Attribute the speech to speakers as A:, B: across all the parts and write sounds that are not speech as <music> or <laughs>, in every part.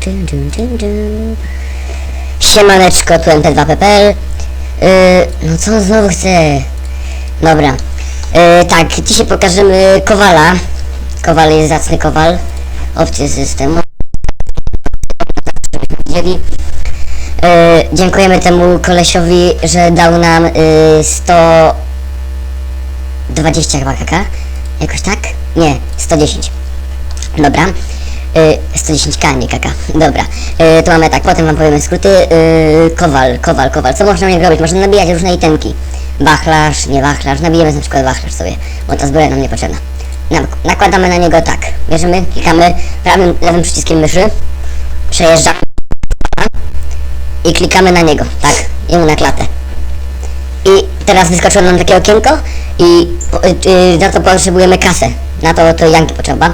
A: Dun, dun, dun, dun. Siemaneczko, tu MT2PPL. Yy, no co on znowu chce? Dobra. Yy, tak, dzisiaj pokażemy Kowala. Kowal jest zacny Kowal. Opcje systemu. Yy, dziękujemy temu kolesiowi, że dał nam yy, 120 chyba kaka. Jakoś tak? Nie, 110. Dobra. Y, 110k, nie kaka. Dobra. Y, to mamy tak, potem wam powiemy skróty. Y, kowal, kowal, kowal. Co można na niego robić? Można nabijać różne itemki. Wachlarz, nie wachlarz. Nabijemy na przykład wachlarz sobie, bo ta zbroja nam niepotrzebna. Nakładamy na niego tak. Bierzemy, klikamy prawym, lewym przyciskiem myszy. Przejeżdżamy. I klikamy na niego, tak. I mu na klatę. I teraz wyskoczyło nam takie okienko i po- y, y, na to potrzebujemy kasę. Na to to Janki potrzeba.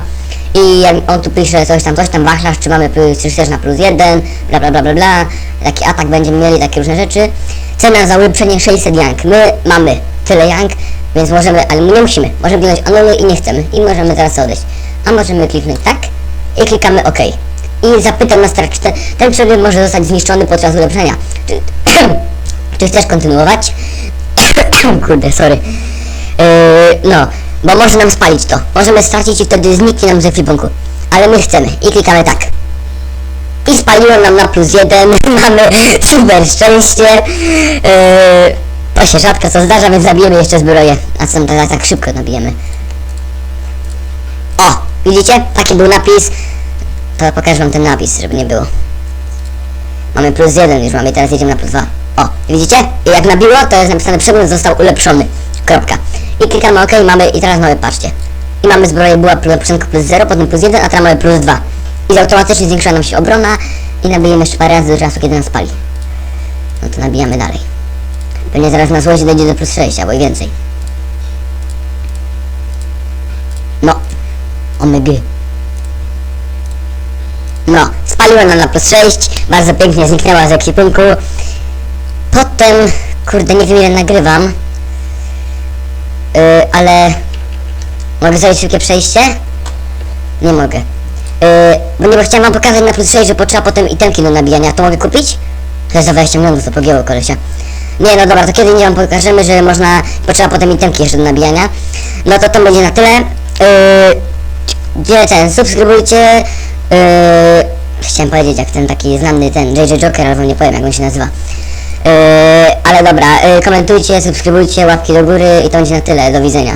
A: I jak on tu pisze coś tam, coś tam, wachlarz, czy mamy plus, czy chcesz na plus jeden, bla bla bla bla bla. Taki atak będziemy mieli, takie różne rzeczy. Cena za ulepszenie 600 Jank. My mamy tyle Jank, więc możemy, ale my nie musimy. Możemy kliknąć anuluj i nie chcemy. I możemy teraz odejść. A możemy kliknąć tak i klikamy OK. I zapytam nas teraz, czy ten, ten przedmiot może zostać zniszczony podczas ulepszenia. Czy, <clears throat> czy chcesz kontynuować? <clears throat> Kurde, sorry. Yy, no, bo może nam spalić to. Możemy stracić i wtedy zniknie nam z ekwipunku. Ale my chcemy i klikamy tak. I spaliło nam na plus jeden. <laughs> Mamy super szczęście. Yy, to się rzadko co zdarza, więc zabijemy jeszcze zbroję. A co tak, tak szybko nabijemy. O, widzicie? Taki był napis. To pokażę wam ten napis, żeby nie było. Mamy plus jeden już mamy, teraz jedziemy na plus dwa. O, widzicie? I jak nabiło, to jest napisane przedmiot został ulepszony. Kropka. I klikamy OK, mamy i teraz mamy, patrzcie. I mamy zbroję była na początku plus 0, potem plus 1, a teraz mamy plus 2. I automatycznie zwiększa nam się obrona i nabijemy jeszcze parę razy do czasu, kiedy nas pali. No to nabijamy dalej. Pewnie zaraz na złość dojdzie do plus 6 albo i więcej. No. Omygy. No, spaliła nam na plus 6, bardzo pięknie zniknęła z ekwipunku. Potem, kurde, nie wiem ile nagrywam. Ale... Mogę zrobić szybkie przejście? Nie mogę. Yy, bo nie, bo chciałem wam pokazać na plus 6, że potrzeba potem itemki do nabijania. To mogę kupić? To jest za 20 milionów, to pogięło kolesia. Nie, no dobra, to kiedy nie wam pokażemy, że można, potrzeba potem itemki jeszcze do nabijania. No to to będzie na tyle. Yy, ten, subskrybujcie. Yy, chciałem powiedzieć jak ten taki znany ten JJ Joker, wam nie powiem jak on się nazywa. Yy, ale dobra, yy, komentujcie, subskrybujcie, łapki do góry i to będzie na tyle. Do widzenia.